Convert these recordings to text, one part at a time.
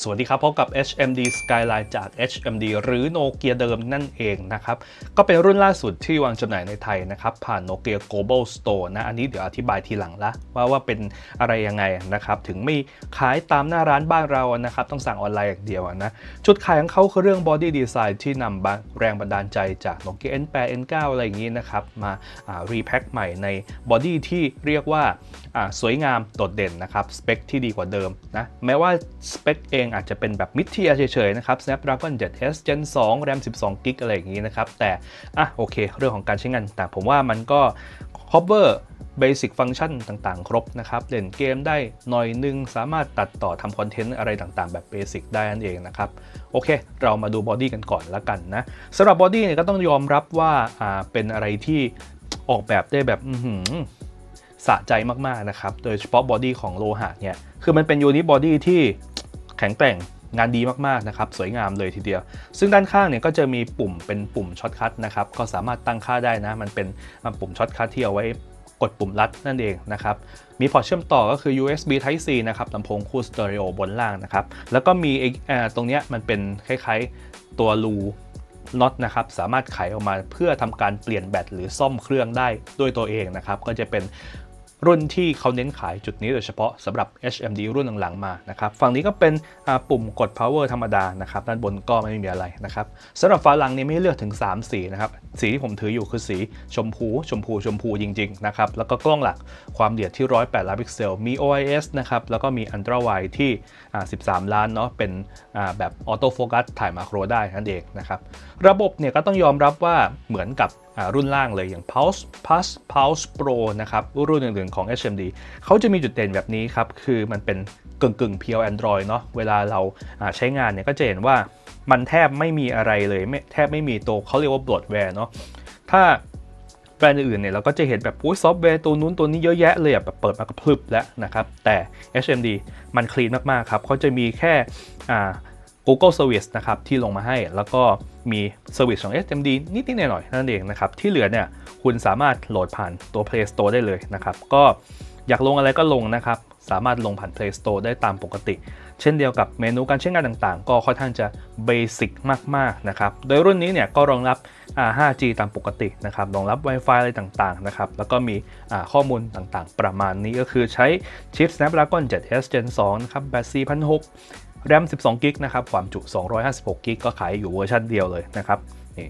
สวัสดีครับพบกับ HMD Skyline จาก HMD หรือโนเกียเดิมนั่นเองนะครับ ก็เป็นรุ่นล่าสุดที่วางจำหน่ายในไทยนะครับ ผ่าน Nokia Global Store นะ อันนี้เดี๋ยวอธิบายทีหลังละว่าว่าเป็นอะไรยังไงนะครับ ถึงไม่ขายตามหน้าร้านบ้านเรานะครับ ต้องสั่งออนไลน์อย่างเดียวนะ จุดขายของเขาคือเรื่อง Body Design ที่นำแรงบันดาลใจจาก Nokia N8 N9 อะไรอย่างนี้นะครับ มารีแพ็คใหม่ในบอดี้ที่เรียกว่าอ่าสวยงามโดดเด่นนะครับสเปคที่ดีกว่าเดิมนะแม้ว่าสเปคเองอาจจะเป็นแบบมิดเทียเฉยๆนะครับ Snapdragon 7S Gen 2 RAM 12 GB อะไรอย่างนี้นะครับ แต่อะโอเค เรื่องของการใช้งานต่างผมว่ามันก็ cover เบสิกฟังก์ชันต่างๆ ครบนะครับ เล่นเกมได้หน่อยนึง สามารถตัดต่อทำคอนเทนต์อะไรต่างๆ แบบเบสิกได้นั่นเองนะครับ โอเค เรามาดูบอดี้กันก่อนละกันนะสำหรับบอดี้เนี่ยก็ต้องยอมรับว่าอ่าเป็นอะไรที่ออกแบบได้แบบสะใจมากๆนะครับ โดยเฉพาะบอดี้ของโลหะเนี่ย คือมันเป็นยูนิบอดี้ที่ แข็งแกร่งงานดีมากๆนะครับสวยงามเลยทีเดียว ซึ่งด้านข้างเนี่ยก็จะมีปุ่มเป็นปุ่มช็อตคัทนะครับก็สามารถตั้งค่าได้นะ มันเป็นปุ่มช็อตคัทที่เอาไว้กดปุ่มลัดนั่นเองนะครับมีพอร์ตเชื่อมต่อก็คือ USB Type C นะครับลำโพงคู่สเตอริโอบนล่างนะครับแล้วก็มีตรงเนี้ยมันเป็นคล้ายๆตัวรูน็อตนะครับสามารถไขออกมาเพื่อทำการเปลี่ยนแบตหรือซ่อมเครื่องได้ด้วยตัวเองนะครับก็จะเป็น รุ่นที่เขาเน้นขายจุดนี้โดยเฉพาะสำหรับ HMD รุ่นหลังๆมานะครับฝั่งนี้ก็เป็นปุ่มกด power ธรรมดานะครับด้านบนก็ไม่มีอะไรนะครับสำหรับฝาหลังนี้ไม่เลือกถึง 3 สีนะครับสีที่ผมถืออยู่คือสีชมพู ชมพูชมพูจริงๆนะครับแล้วก็กล้องหลักความละเอียดที่ 108 ล้านพิกเซล มี OIS นะครับแล้วก็มี Ultra Wide ที่ 13 ล้านเนาะเป็นแบบออโต้โฟกัสถ่ายมาโครได้นั่นเองนะครับระบบเนี่ยก็ต้องยอมรับว่าเหมือนกับ รุ่นล่างเลยอย่าง Pulse Plus Pulse Pro นะครับรุ่นอื่นๆของ HMD เขาจะมีจุดเด่นแบบนี้ครับ คือมันเป็นกึ่งกึ่งเพียว Android เนาะเวลาเราใช้งานเนี่ยก็จะเห็นว่ามันแทบไม่มีอะไรเลยแทบไม่มีตัวเขาเรียกว่าบลอดแวร์เนาะถ้าแบรนด์อื่นๆเนี่ยเราก็จะเห็นแบบอุ้ยซอฟต์แวร์ตัวนู้นตัวนี้เยอะแยะเลยแบบเปิดมากระพรึบแล้วนะครับ แต่ HMD มันคลีนมาก ๆ ครับเขาจะมีแค่อ่า Google Service นะครับที่ลงมาให้ แล้วก็มี Service ของ SMD นิดๆหน่อยๆนั่นเองนะครับ ที่เหลือเนี่ยคุณสามารถโหลดผ่านตัว Play Store ได้เลยนะครับ ก็อยากลงอะไรก็ลงนะครับ สามารถลงผ่าน Play Store ได้ตามปกติ เช่นเดียวกับเมนูการใช้งานต่างๆ ก็ค่อนข้างจะเบสิกมากๆนะครับ โดยรุ่นนี้เนี่ยก็รองรับ 5G ตามปกตินะครับ รองรับ Wi-Fi อะไรต่างๆนะครับ แล้วก็มีข้อมูลต่างๆ ประมาณนี้ก็คือใช้ชิป Snapdragon 7S Gen 2 นะครับแบต4,600 แรม 12 กิกนะครับ ความจุ 256 กิกก็ขายอยู่เวอร์ชันเดียวเลยนะครับ นี่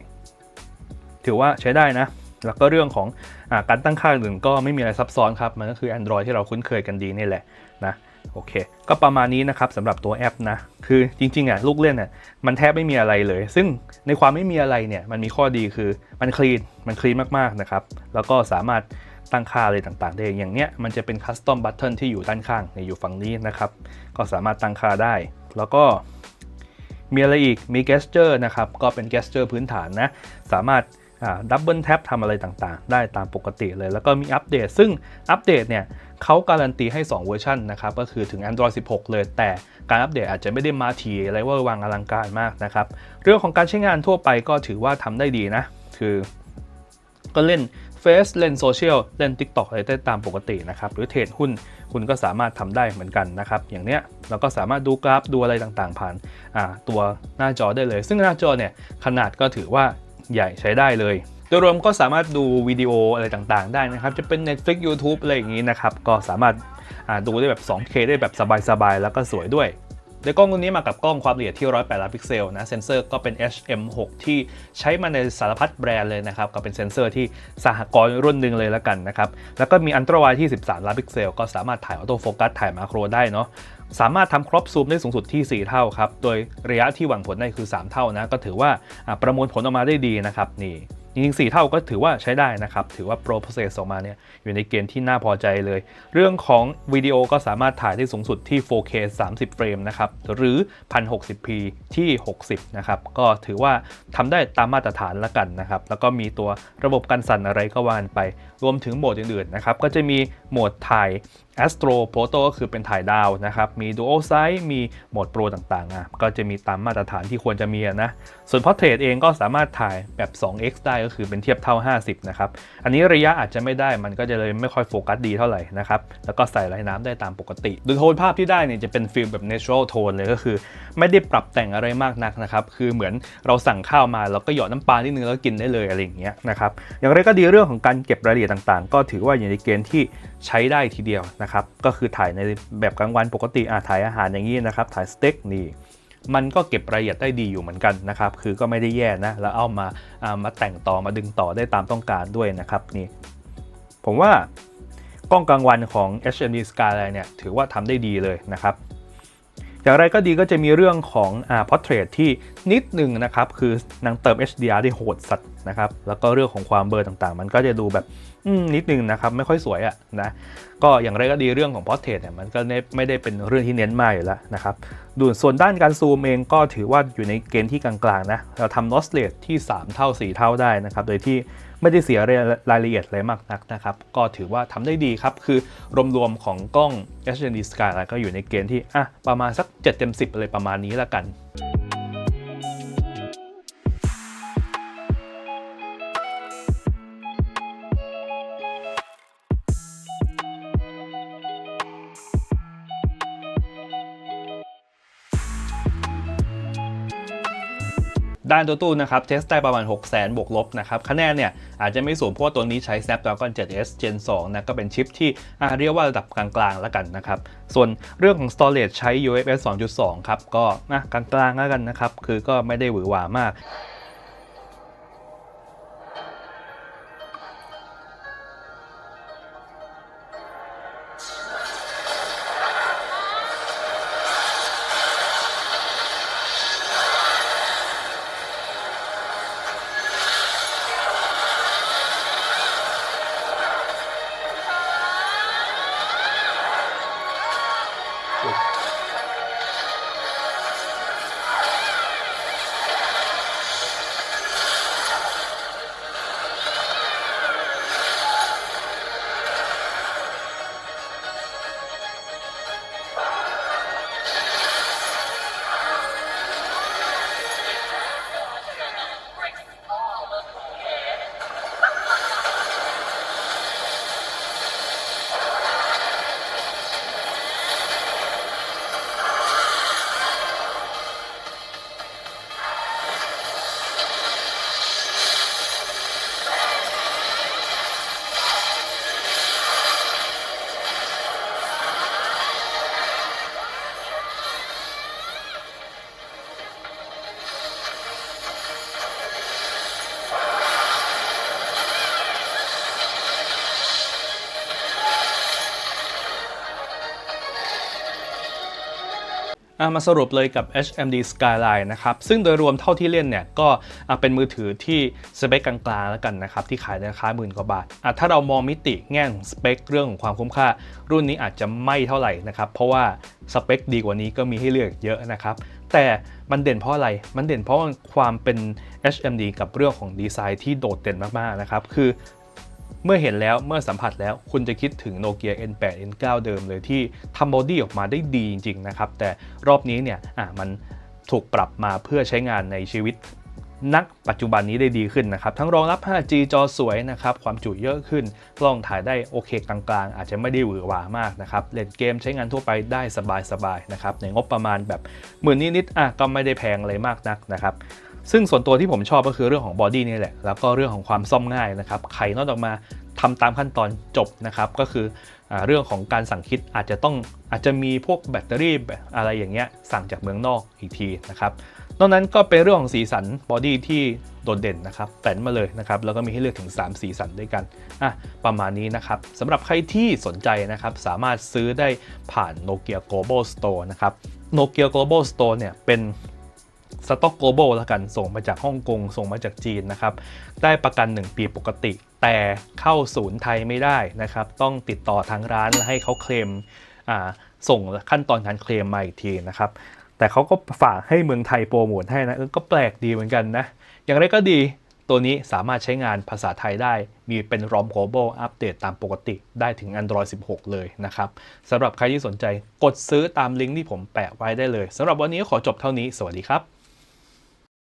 ถือว่าใช้ได้นะ แล้วก็เรื่องของอการตั้งค่าอื่นก็ไม่มีอะไรซับซ้อนครับ มันก็คือ Android ที่เราคุ้นเคยกันดีนี่แหละนะ โอเค ก็ประมาณนี้นะครับสำหรับตัวแอปนะ คือจริงๆอะลูกเล่นอะมันแทบไม่มีอะไรเลย ซึ่งในความไม่มีอะไรเนี่ย มันมีข้อดีคือมันคลีน มันคลีนมากๆนะครับ แล้วก็สามารถ ตั้งค่าอะไรต่างๆ ได้อย่างเนี้ยมันจะเป็นคัสตอมบัตเทิลที่อยู่ด้านข้างในอยู่ฝั่งนี้นะครับ ก็สามารถตั้งค่าได้ แล้วก็มีอะไรอีกมี gesture นะครับ ก็เป็น gesture พื้นฐานนะ สามารถดับเบิลแท็บทำอะไรต่างๆ ได้ตามปกติเลย แล้วก็มีอัปเดต ซึ่งอัปเดตเนี่ยเขาการันตีให้ 2 เวอร์ชันนะครับ ก็คือถึง Android 16 เลย แต่การอัปเดตอาจจะไม่ได้มาทีอะไรว่าวังอลังการมากนะครับ เรื่องของการใช้งานทั่วไปก็ถือว่าทำได้ดีนะ คือก็เล่น Face เล่นโซเชียลเล่น TikTok อะไรได้ตามปกตินะครับหรือเทรดหุ้นคุณก็สามารถทำได้เหมือนกันนะครับอย่างเนี้ยเราก็สามารถดูกราฟดูอะไรต่างๆ ผ่านตัวหน้าจอได้เลย ซึ่งหน้าจอเนี่ยขนาดก็ถือว่าใหญ่ใช้ได้เลยโดยรวมก็สามารถดูวิดีโออะไรต่างๆ ได้นะครับ จะเป็น Netflix YouTube อะไรอย่างนี้นะครับ ก็สามารถดูได้แบบ 2K ได้แบบสบายๆ แล้วก็สวยด้วย โดยกล้องตัวนี้มากับกล้องความละเอียดที่ 108 ล้านพิกเซลนะเซนเซอร์ก็เป็น HM6 ที่ใช้มาในสารพัดแบรนด์เลยนะครับก็เป็นเซนเซอร์ที่สหกรณ์รุ่นหนึ่งเลยแล้วกันนะครับแล้วก็มีอันตราวายที่ 13 ล้านพิกเซล ก็สามารถถ่ายออโต้โฟกัสถ่ายมาโครได้เนาะสามารถทำครอปซูมได้สูงสุดที่ 4 เท่าครับ โดยระยะที่หวังผลได้คือ 3 เท่านะ ก็ถือว่าประมวลผลออกมาได้ดีนะครับนี่ จริงๆ4เท่าก็ถือว่าใช้ได้นะครับ ถือว่า Pro Process ออกมาเนี่ยอยู่ในเกณฑ์ที่น่าพอใจเลย เรื่องของวิดีโอก็สามารถถ่ายได้สูงสุดที่ 4K 30 เฟรมนะครับ หรือ 1080p ที่ 60 นะครับ ก็ถือว่าทำได้ตามมาตรฐานละกันนะครับ แล้วก็มีตัวระบบกันสั่นอะไรก็ว่านไป รวมถึงโหมดอื่นๆนะครับ ก็จะมีโหมดถ่าย Astro Photo ก็คือเป็นถ่ายดาวนะครับ มี Dual Size มีโหมด Pro ต่างๆอะก็จะมีตามมาตรฐานที่ควรจะมีะนะ ส่วน Portrait เองก็สามารถถ่ายแบบ 2x ได้ก็คือเป็นเทียบเท่า 50 นะครับ อันนี้ระยะอาจจะไม่ได้มันก็จะเลยไม่ค่อยโฟกัสดีเท่าไหร่นะครับ แล้วก็ใส่ลายน้ำได้ตามปกติโดยโทนภาพที่ได้เนี่ยจะเป็นฟิลแบบ natural tone เลยก็คือ ไม่ได้ปรับแต่งอะไรมากนักนะครับ คือเหมือนเราสั่งข้าวมาเราก็หยอดน้ำปลานิดนึงแล้วกินได้เลยอะไรอย่างเงี้ยนะครับ อย่างไรก็ดีเรื่องของการเก็บรายละเอียดต่าง ๆ ก็ถือว่าอยู่ในเกณฑ์ที่ใช้ได้ทีเดียวนะครับ ก็คือถ่ายในแบบกลางวันปกติอ่าถ่ายอาหารอย่างนี้นะครับ ถ่ายสเต็กนี่มันก็เก็บรายละเอียดได้ดีอยู่เหมือนกันนะครับ คือก็ไม่ได้แย่นะ แล้วเอามาามาแต่งต่อมาดึงต่อได้ตามต้องการด้วยนะครับนี่ผมว่ากล้องกลางวันของ HMD Skyline เนี่ยถือว่าทำได้ดีเลยนะครับ อย่างไรก็ดีก็จะมีเรื่องของอ่า portrait ที่นิดหนึ่งนะครับ คือนางเติม HDR ได้โหดสัตว์ นะครับ แล้วก็เรื่องของความเบลอต่างๆ มันก็จะดูแบบนิดนึงนะครับ ไม่ค่อยสวยอะนะ ก็อย่างไรก็ดีเรื่องของ portrait เนี่ยมันก็ไม่ได้เป็นเรื่องที่เน้นมากอยู่แล้วนะครับดูส่วนด้านการซูมเองก็ถือว่าอยู่ในเกณฑ์ที่กลางๆนะ เราทำ loss rate ที่ 3 เท่า 4 เท่าได้นะครับ โดยที่ไม่ได้เสียรายละเอียดอะไรมากนักนะครับ ก็ถือว่าทำได้ดีครับ คือรวมๆของกล้อง HDR Skyline ก็อยู่ในเกณฑ์ที่อะประมาณสัก7เต็ม10เลยประมาณนี้ละกันานตัวตู้นะครับเทสได้ประมาณ 6 0 0 0 0 0 บวกลบนะครับคะแนนเนี่ยอาจจะไม่สูงเพราะว่าตัวนี้ใช้ Snapdragon 7s Gen 2นะก็เป็นชิปที่เรียกว่าระดับกลางๆแล้วกันนะครับส่วนเรื่องของ storage ใช้ UFS 2.2 ครับ ก็นะกลางๆแล้วกันนะครับ คือก็ไม่ได้หวือหวามาก มาสรุปเลยกับ HMD Skyline นะครับ ซึ่งโดยรวมเท่าที่เล่นเนี่ย ก็เป็นมือถือที่สเปคกลางๆแล้วกันนะครับ ที่ขายในราคาหมื่นกว่าบาท ถ้าเรามองมิติแง่ของสเปคเรื่องของความคุ้มค่า รุ่นนี้อาจจะไม่เท่าไหร่นะครับ เพราะว่าสเปคดีกว่านี้ก็มีให้เลือกเยอะนะครับ แต่มันเด่นเพราะอะไร มันเด่นเพราะความเป็น HMD กับเรื่องของดีไซน์ที่โดดเด่นมากๆนะครับ คือ เมื่อเห็นแล้วเมื่อสัมผัสแล้วคุณจะคิดถึง Nokia N8 N9 เดิมเลยที่ทำบอดี้ออกมาได้ดีจริงๆนะครับ แต่รอบนี้เนี่ยอะมันถูกปรับมาเพื่อใช้งานในชีวิตนักปัจจุบันนี้ได้ดีขึ้นนะครับ ทั้งรองรับ 5G จอสวยนะครับ ความจุเยอะขึ้น กล้องถ่ายได้โอเคกลางๆ อาจจะไม่ได้หวือหวามากนะครับ เล่นเกมใช้งานทั่วไปได้สบายๆนะครับ ในงบประมาณแบบหมื่นนิดๆอะก็ไม่ได้แพงอะไรมากนักนะครับ ซึ่งส่วนตัวที่ผมชอบก็คือเรื่องของบอดี้นี่แหละ แล้วก็เรื่องของความซ่อมง่ายนะครับ ไขน็อตออกมาทำตามขั้นตอนจบนะครับ ก็คือเรื่องของการสั่งคิดอาจจะต้องอาจจะมีพวกแบตเตอรี่อะไรอย่างเงี้ยสั่งจากเมืองนอกอีกทีนะครับ นอกนั้นก็เป็นเรื่องของสีสันบอดี้ที่โดดเด่นนะครับแฝงมาเลยนะครับ แล้วก็มีให้เลือกถึง 3 สีสันด้วยกันอะประมาณนี้นะครับสำหรับใครที่สนใจนะครับ สามารถซื้อได้ผ่าน Nokia Global Store นะครับ Nokia Global Store เนี่ยเป็น สต็อกโกลบอลแล้วกันส่งมาจากฮ่องกงส่งมาจากจีนนะครับ ได้ประกัน 1 ปีปกติ แต่เข้าศูนย์ไทยไม่ได้นะครับ ต้องติดต่อทางร้านและให้เขาเคลมส่งขั้นตอนการเคลมมาอีกทีนะครับ แต่เขาก็ฝากให้เมืองไทยโปรโมทให้นะก็แปลกดีเหมือนกันนะ อย่างไรก็ดีตัวนี้สามารถใช้งานภาษาไทยได้ มีเป็น ROM Global อัปเดตตามปกติได้ถึง Android 16 เลยนะครับสำหรับใครที่สนใจกดซื้อตามลิงก์ที่ผมแปะไว้ได้เลยสำหรับวันนี้ขอจบเท่านี้ สวัสดีครับ